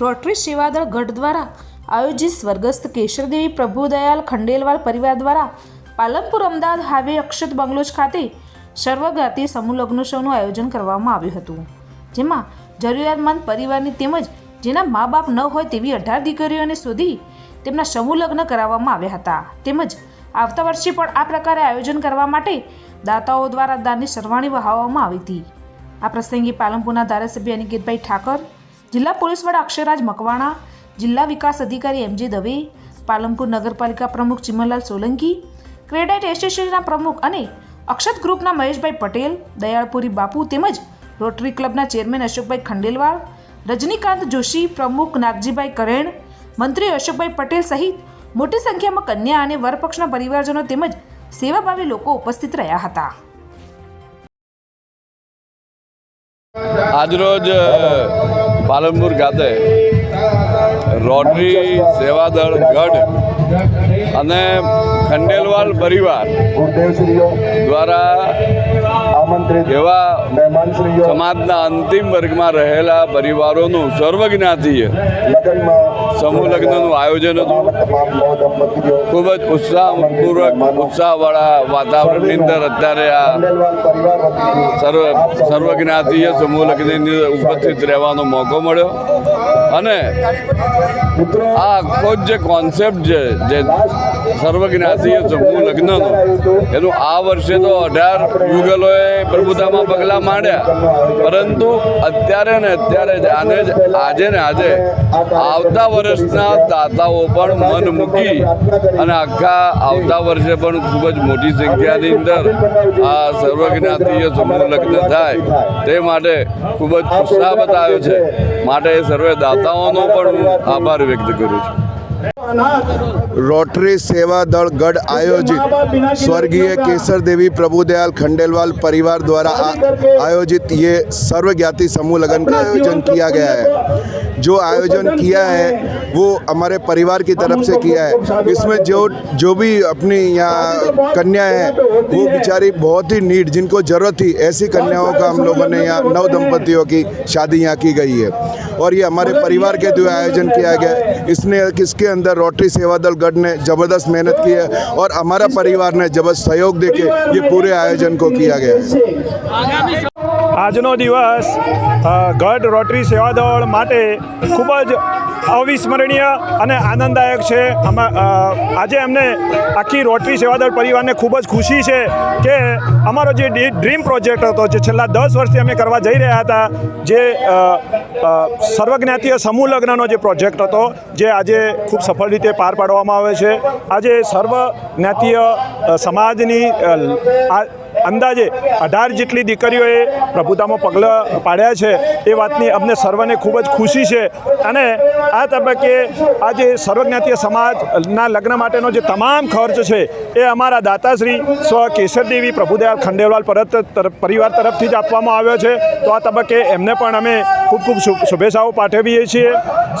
Rotary સેવાદળ ગઢ દ્વારા આયોજિત સ્વર્ગસ્થ કેશરદેવી પ્રભુદયાલ ખંડેલવાલ પરિવાર દ્વારા પાલનપુર અમદાવાદ હાઈવે અક્ષત બંગલોજ ખાતે સર્વગાતી સમૂહ લગ્નોત્સવનું આયોજન કરવામાં આવ્યું હતું. જેમાં જરૂરિયાતમંદ પરિવારની તેમજ જેના મા બાપ ન હોય તેવી અઢાર દીકરીઓને શોધી તેમના સમૂહ લગ્ન કરાવવામાં આવ્યા હતા. તેમજ આવતા વર્ષે પણ આ પ્રકારે આયોજન કરવા માટે દાતાઓ દ્વારા દાનની સરવાણી વહાવવામાં આવી હતી. આ પ્રસંગે પાલનપુરના ધારાસભ્ય અનિકેતભાઈ ઠાકર જિલ્લા પોલીસ વડા અક્ષયરાજ મકવાણા, જિલ્લા વિકાસ અધિકારી એમજે દવે, પાલનપુર નગરપાલિકા પ્રમુખ ચિમનલાલ સોલંકી ક્રેડાઇટ એસોસિએશનના પ્રમુખ અને અક્ષત ગ્રુપના મહેશભાઈ પટેલ, દયાળપુરી બાપુ તેમજ રોટરી ક્લબના ચેરમેન અશોકભાઈ ખંડેલવાલ રજનીકાંત જોશી પ્રમુખ નાગજીભાઈ કરેણ, મંત્રી અશોકભાઈ પટેલ સહિત મોટી સંખ્યામાં કન્યા અને વરપક્ષના પરિવારજનો તેમજ સેવાભાવી લોકો ઉપસ્થિત રહ્યા હતા. આજરોજ અ, પાલનપુર ખાતે રોટરી સેવાદળ ગઢ અને ખંડેલવાલ પરિવાર દ્વારા એવા સમાજના અંતિમ વર્ગમાં રહેલા પરિવારોનું સર્વજ્ઞાતીય સમૂહ લગ્નનું આયોજન હતું. ખૂબ જ ઉત્સાહપૂર્વક ઉત્સાહવાળા વાતાવરણની અંદર અત્યારે આ સર્વ સર્વજ્ઞાતીય સમૂહ લગ્નની અંદર ઉપસ્થિત રહેવાનો મોકો મળ્યો. અને આખો જ કોન્સેપ્ટ છે, જે સર્વજ્ઞાતીય સમૂહ લગ્નનો, એનું આ વર્ષે તો અઢાર યુગલોએ પ્રભુતામાં પગલાં માંડ્યા. પરંતુ અત્યારે ને અત્યારે જ, આને જ, આજે ને આજે આવતા વર્ષના દાતાઓ પણ મન મૂકી અને આખા આવતા વર્ષે પણ ખૂબ જ મોટી સંખ્યાની અંદર આ સર્વજ્ઞાતીય સમૂહ લગ્ન થાય, તે માટે ખૂબ જ ઉત્સાહ બતાવ્યો છે. માટે સર્વે દાતાઓનો પણ આભાર વ્યક્ત કરું છું. रोटरी सेवा दल गढ़ आयोजित। स्वर्गीय केसर देवी प्रभुदयाल खंडेलवाल परिवार द्वारा आयोजित ये सर्वज्ञाति समूह लगन का आयोजन किया गया है। जो आयोजन किया है, वो हमारे परिवार की तरफ़ से किया है। इसमें जो जो भी अपनी यहाँ कन्याएँ हैं, वो बेचारी बहुत ही नीड, जिनको ज़रूरत थी, ऐसी कन्याओं का हम लोगों ने यहाँ नव दंपतियों की शादी यहाँ की गई है। और ये हमारे परिवार के द्वारा आयोजन किया गया इसने किसके अंदर रोटरी सेवा दल गढ़ ने ज़बरदस्त मेहनत की है और हमारा परिवार ने जबरदस्त सहयोग देके ये पूरे आयोजन को किया गया है આજનો દિવસ ગઢ રોટરી સેવા દળ માટે ખૂબ જ અવિસ્મરણીય અને આનંદદાયક છે. આજે અમને આખી રોટરી સેવાદળ પરિવારને ખૂબ જ ખુશી છે કે અમારો જે ડ્રીમ પ્રોજેક્ટ હતો, જે છેલ્લા દસ વર્ષથી અમે કરવા જઈ રહ્યા હતા, જે સર્વજ્ઞાતીય સમૂહ લગ્નનો જે પ્રોજેક્ટ હતો, જે આજે ખૂબ સફળ રીતે પાર પાડવામાં આવે છે. આજે સર્વજ્ઞાતીય સમાજની અંદાજે અઢાર જેટલી દીકરીઓએ પ્રભુતામાં પગલાં પાડ્યા છે. એ વાતની અમને સર્વને ખૂબ જ ખુશી છે. અને આ તબક્કે આજે સર્વજ્ઞાતીય સમાજના લગ્ન માટેનો જે તમામ ખર્ચ છે, એ અમારા દાતાશ્રી સ્વ કેશરદેવી પ્રભુદયાલ ખંડેલવાલ પરત પરિવાર તરફથી જ આપવામાં આવ્યો છે. તો આ તબક્કે એમને પણ અમે ખૂબ ખૂબ શુભ- શુભેચ્છાઓ પાઠવીએ છીએ.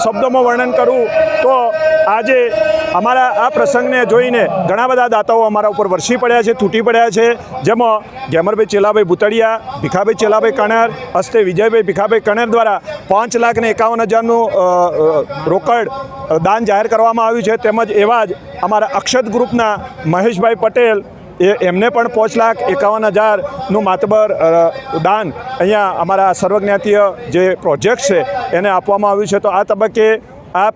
શબ્દોમાં વર્ણન કરું તો આજે અમારા આ પ્રસંગને જોઈને ઘણા બધા દાતાઓ અમારા ઉપર વરસી પડ્યા છે, તૂટી પડ્યા છે. જેમાં ગેમરભાઈ ચેલાભાઈ ભૂતળિયા ભીખાભાઈ ચેલાભાઈ કણેર હસ્તે વિજયભાઈ, ભીખાભાઈ કણેર દ્વારા પાંચ લાખ ને એકાવન હજારનું રોકડ દાન જાહેર કરવામાં આવ્યું છે. તેમજ એવા જ અમારા અક્ષત ગ્રુપના મહેશભાઈ પટેલ એ એમને પણ પાંચ લાખ એકાવન હજારનું માતબર દાન અહીંયા અમારા સર્વજ્ઞાતીય જે પ્રોજેક્ટ છે એને આપવામાં આવ્યું છે. તો આ તબક્કે આપ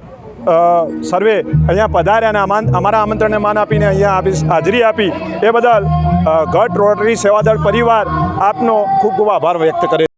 સર્વે અહીંયા પધાર્યા અને અમારા આમંત્રણને માન આપીને અહીંયા હાજરી આપી. એ બદલ ગઢ રોટરી સેવાદળ પરિવાર આપનો ખૂબ ખૂબ આભાર વ્યક્ત કરે